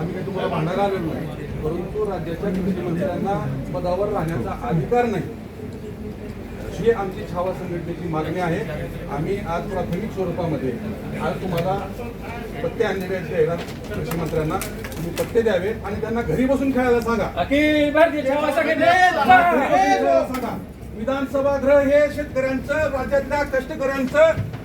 आम्ही काही तुम्हाला भांडायला आलेलो नाही. परंतु राज्याच्या मुख्यमंत्र्यांना पदावर राहण्याचा अधिकार नाही. ही आमची छावा संघटनेची मागणी आहे. आम्ही आज प्राथमिक स्वरूपामध्ये आज तुम्हाला पत्ते आणलेले आहेत द्यायला कृषी मंत्र्यांना. तुम्ही पत्ते द्यावे आणि त्यांना घरी बसून खेळायला सांगा. घरी बसून खेळायला विधानसभा गृह हे शेतकऱ्यांचं राज्यातल्या कष्टकऱ्यांचं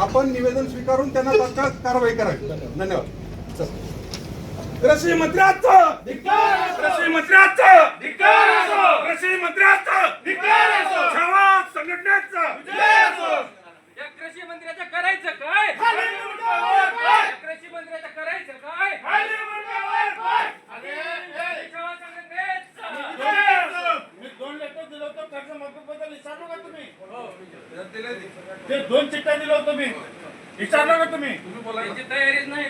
आपण निवेदन स्वीकारून त्यांना तात्काळ कारवाई करावी. धन्यवाद. कृषी मंत्र्याचं! कृषी मंत्र्याचं! कृषी मंत्र्याचं! छावा संघटनेचं! या कृषी मंत्र्याचं करायचं काय या कृषी मंत्र्याचं करायचं काय सेवा संघटनेचा. मी दोन लेटर दिलं होतं कर्ज माफीबद्दल विचारलं का तुम्ही दिले ते. ते दोन चिठ्ठ्या दिलं होतं मी विचारलं का तुम्ही. काय मग बोलायची तयारी? नाही?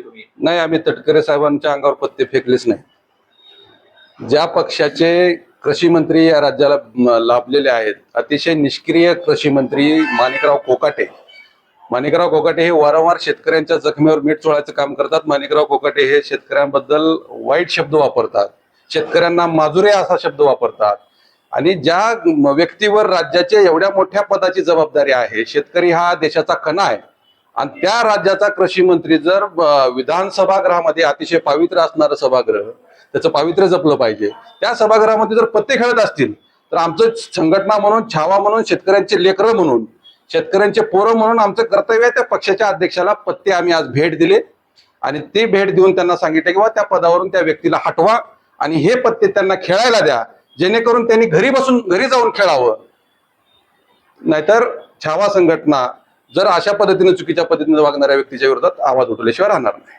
तुम्ही? नाही आम्ही तटकरे साहेबांच्या अंगावर पत्ते फेकलेच नाही. ज्या पक्षाचे कृषी मंत्री या राज्याला लाभलेले आहेत अतिशय निष्क्रिय कृषी मंत्री माणिकराव कोकाटे माणिकराव कोकाटे हे वारंवार शेतकऱ्यांच्या जखमेवर मीठ चोळायचं काम करतात. माणिकराव कोकाटे हे शेतकऱ्यांबद्दल वाईट शब्द वापरतात. शेतकऱ्यांना माजुरे असा शब्द वापरतात. आणि ज्या व्यक्तीवर राज्याच्या एवढ्या मोठ्या पदाची जबाबदारी आहे शेतकरी हा देशाचा कणा आहे. आणि त्या राज्याचा कृषी मंत्री जर विधानसभागृहामध्ये अतिशय पावित्र असणारं सभागृह त्याचं पावित्र्य जपलं पाहिजे. त्या सभागृहामध्ये जर पत्ते खेळत असतील तर आमचं संघटना म्हणून छावा म्हणून शेतकऱ्यांचे लेकरं म्हणून शेतकऱ्यांचे पोरं म्हणून आमचं कर्तव्य आहे त्या पक्षाच्या अध्यक्षाला पत्ते आम्ही आज भेट दिले. आणि ते भेट देऊन त्यांना सांगितलं किंवा त्या पदावरून त्या व्यक्तीला हटवा आणि हे पत्ते त्यांना खेळायला द्या. जेणेकरून त्यांनी घरी बसून घरी जाऊन खेळावं. नाहीतर छावा संघटना जर अशा पद्धतीने चुकीच्या पद्धतीने वागणाऱ्या व्यक्तीच्या विरोधात आवाज उठवल्याशिवाय राहणार नाही.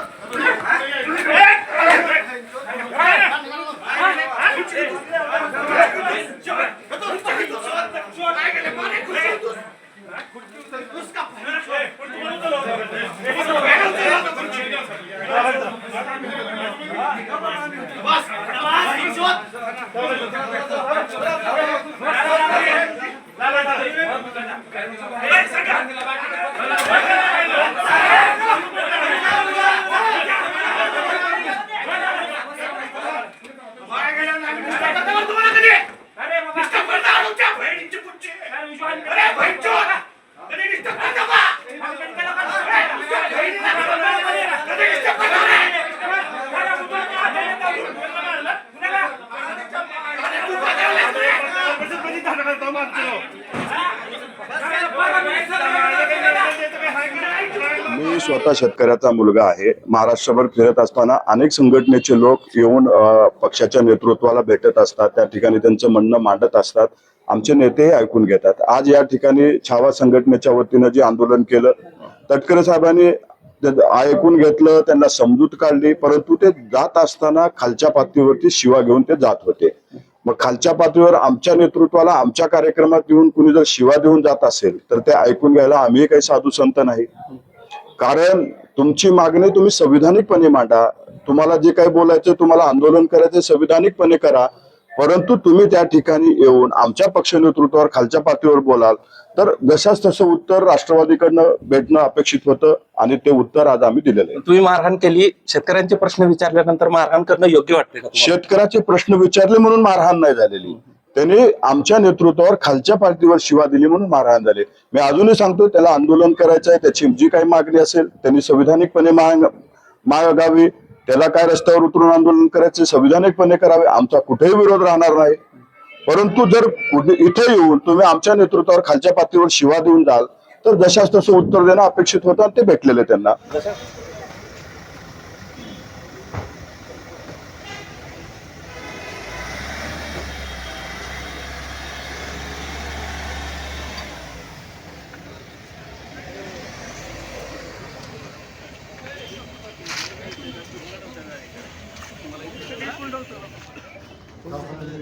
Ahí nos vemos. मोठा शेतकऱ्याचा मुलगा आहे. महाराष्ट्रभर फिरत असताना अनेक संघटनेचे लोक येऊन पक्षाच्या नेतृत्वाला भेटत असतात. त्या ठिकाणी त्यांचं म्हणणं मांडत असतात. आमचे नेते ऐकून घेतात. आज या ठिकाणी छावा संघटनेच्या वतीनं जे आंदोलन केलं तटकरे साहेबांनी ऐकून घेतलं त्यांना समजूत काढली परंतु ते जात असताना खालच्या पातळीवरती शिवा घेऊन ते जात होते. मग खालच्या पातळीवर आमच्या नेतृत्वाला आमच्या कार्यक्रमात येऊन कुणी जर शिवा देऊन जात असेल तर ते ऐकून घ्यायला आम्ही काही साधू संत नाही. कारण तुमची मागणी तुम्ही संविधानिकपणे मांडा. तुम्हाला जे काही बोलायचं तुम्हाला आंदोलन करायचं संविधानिकपणे करा. परंतु तुम्ही त्या ठिकाणी येऊन आमच्या पक्ष नेतृत्वावर खालच्या पातळीवर बोलाल. तर जशाच तसं उत्तर राष्ट्रवादीकडनं भेटणं अपेक्षित होतं आणि ते उत्तर आज आम्ही दिलेलं आहे. तुम्ही मारहाण केली. शेतकऱ्यांचे प्रश्न विचारल्यानंतर मारहाण करणं योग्य वाटते? शेतकऱ्याचे प्रश्न विचारले म्हणून मारहाण नाही झालेली. त्यांनी आमच्या नेतृत्वावर खालच्या पातळीवर शिवा दिली म्हणून मारहाण झाले. मी अजूनही सांगतो त्याला आंदोलन करायचं आहे त्याची जी काही मागणी असेल त्यांनी संविधानिकपणे मागावी. त्याला काय रस्त्यावर उतरून आंदोलन करायचे संविधानिकपणे करावे. आमचा कुठेही विरोध राहणार नाही. परंतु जर इथे येऊन तुम्ही आमच्या नेतृत्वावर खालच्या पातळीवर शिवा देऊन जाल तर जशाच तसं उत्तर देणं अपेक्षित होतं आणि ते भेटलेले त्यांना.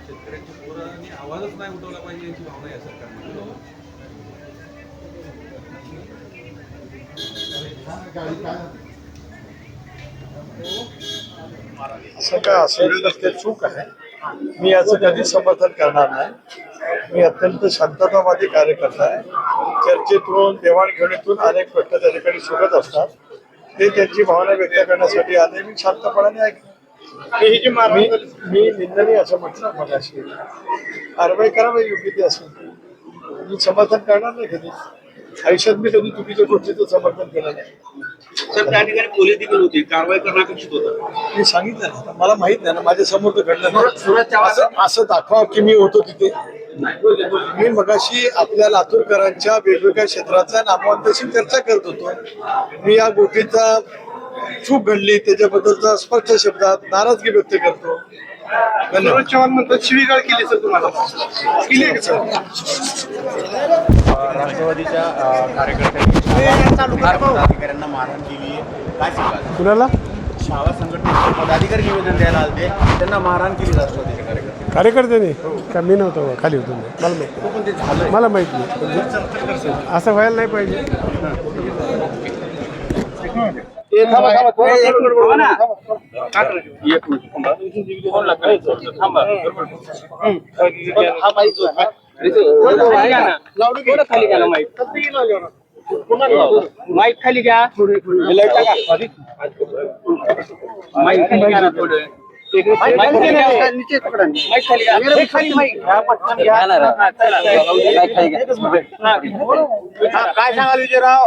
शेतकऱ्यांची पोरांनी आवाजच नाही उठवला पाहिजे याची भावना आहे सरकारमध्ये. असं काय असेल ते चूक आहे. मी याचं कधी समर्थन करणार नाही. मी अत्यंत शांततावादी कार्यकर्ता आहे. चर्चेतून देवाणघेवाणीतून अनेक प्रश्न त्या ठिकाणी सुटत असतात. ते त्यांची भावना व्यक्त करण्यासाठी आले. मी शांतपणाने ऐक मी मी निंदनीय असं म्हटलं मगाशी. कारवाई करावी योग्य ती असेल. ती. मी समर्थन करणार नाही कधी. आयुष्यात मी कधी चुकीच्या गोष्टीचं समर्थन केलं नाही. सर त्या ठिकाणी पोलीस देखील होती. कारवाई करणं अपेक्षित होतं. मी सांगितलं ना आता मला माहीत नाही ना माझ्यासमोर तर घडलं नाही. असं असं दाखवा की मी होतो तिथे. मी मगाशी आपल्या लातूरकरांच्या वेगवेगळ्या क्षेत्रातल्या नामवंताशी चर्चा करत होतो. मी या गोष्टीचा चूक घडली. त्याच्याबद्दलचा स्पष्ट शब्दात नाराजगी व्यक्त करतो. धन्यवाद. चव्हाण म्हणतात शिवीगाळ केली सर तुम्हाला. केली आहे का सर? राष्ट्रवादीच्या कार्यकर्त्यांनी पदाधिकाऱ्यांना मारहाण केली आहे. काय सांगाल? कुणाला? शाळा संघटनेचे पदाधिकारी निवेदन द्यायला आले त्यांना मारहाण केली राष्ट्रवादीच्या कार्यकर्ते कार्यकर्त्याने? का मी नव्हतो खाली होतो. मला माहिती झालं मला माहीत नाही. असं व्हायला नाही पाहिजे. खाली घ्या माईक? माईक खाली घ्या. माईक खाली घ्या ना थोडं. काय सांगाल विजयराव?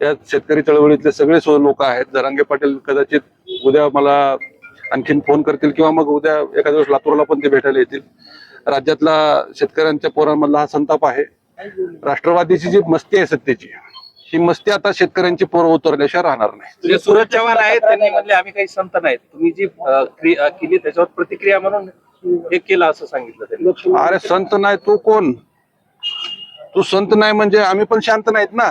या शेतकरी चळवळीतले सगळे लोक आहेत. जरांगे पाटील कदाचित उद्या मला आणखीन फोन करतील किंवा मग उद्या एखाद्या दिवस लातूरला पण ते भेटायला येतील. राज्यातला शेतकऱ्यांच्या पोरांमधला हा संताप आहे. राष्ट्रवादीची जी मस्ती आहे सत्तेची ही मस्ती आता शेतकऱ्यांची पोरं उतरल्याशिवाय राहणार नाही. जे सूरज चव्हाण आहेत त्यांनी म्हणले आम्ही काही संत नाहीत. तुम्ही जी केली त्याच्यावर प्रतिक्रिया म्हणून हे केलं असं सांगितलं अरे संत नाही तू कोण? तू संत नाही म्हणजे आम्ही पण शांत नाहीत ना?